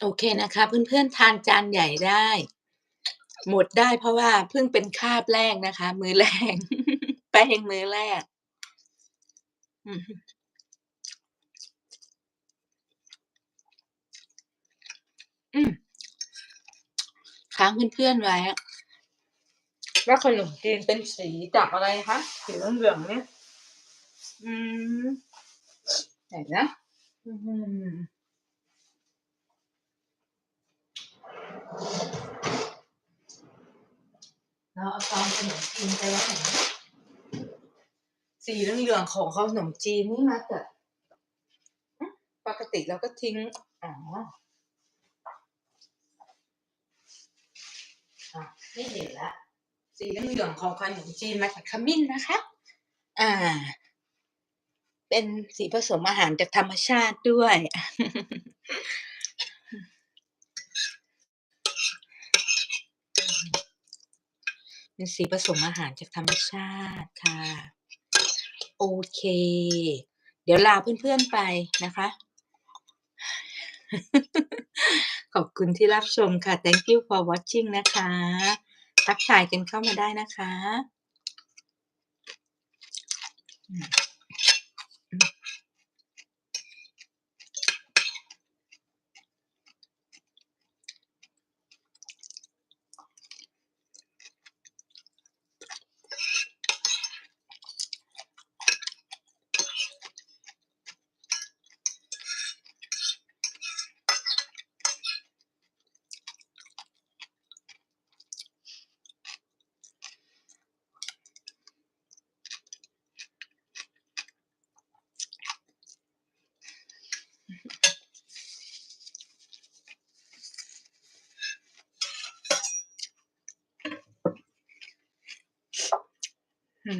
โอเคนะคะ เพื่อนๆทานจานใหญ่ได้ หมดได้เพราะว่าเพิ่งเป็นคาบแรกนะคะ มือแรกแป้งมือแรกอืมค้างเพื่อนๆไว้ว่าขนมจีนเป็นสีจากอะไรคะ?สีเหลืองๆเนี่ย อืมไหนนะอื้อฮือเราเอาซองขนมจีนไปไว้ไหนนะ?สีเหลืองๆของขนมจีนนี่มาจากหือปกติเราก็ทิ้ง อ๋ออ้าวไม่เห็นแล้วสีเหลืองๆของขนมจีนมาจากขมิ้นนะคะ อ่า เป็นสีผสมอาหารจากธรรมชาติด้วย เป็นสีผสมอาหารจากธรรมชาติค่ะ โอเค เดี๋ยวลาเพื่อนๆไปนะคะ ขอบคุณที่รับชมค่ะ Thank you for watching นะคะ ทักทายกันเข้ามาได้นะคะ อื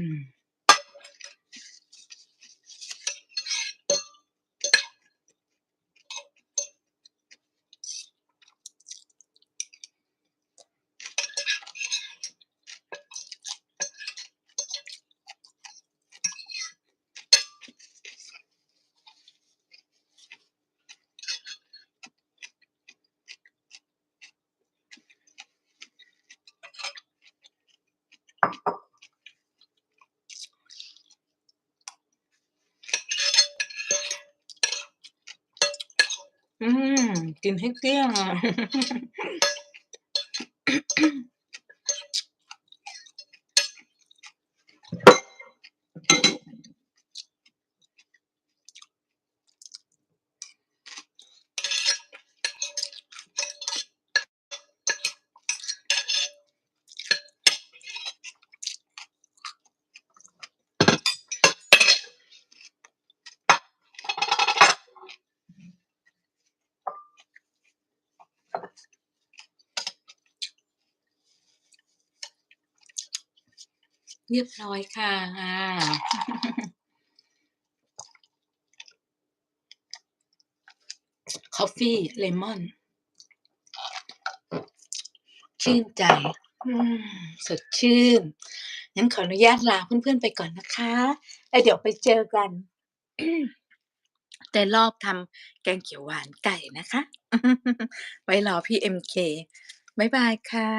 อืมกินให้เกลี้ยงอะ เรียบร้อยค่ะคอฟฟีเลมอน ชื่นใจอืมสดชื่น งั้นขออนุญาตลาเพื่อนๆไปก่อนนะคะแล้วเดี๋ยวไปเจอกันในรอบทำแกงเขียวหวานไก่นะคะ ไว้รอพี่ MK บ๊ายบายค่ะ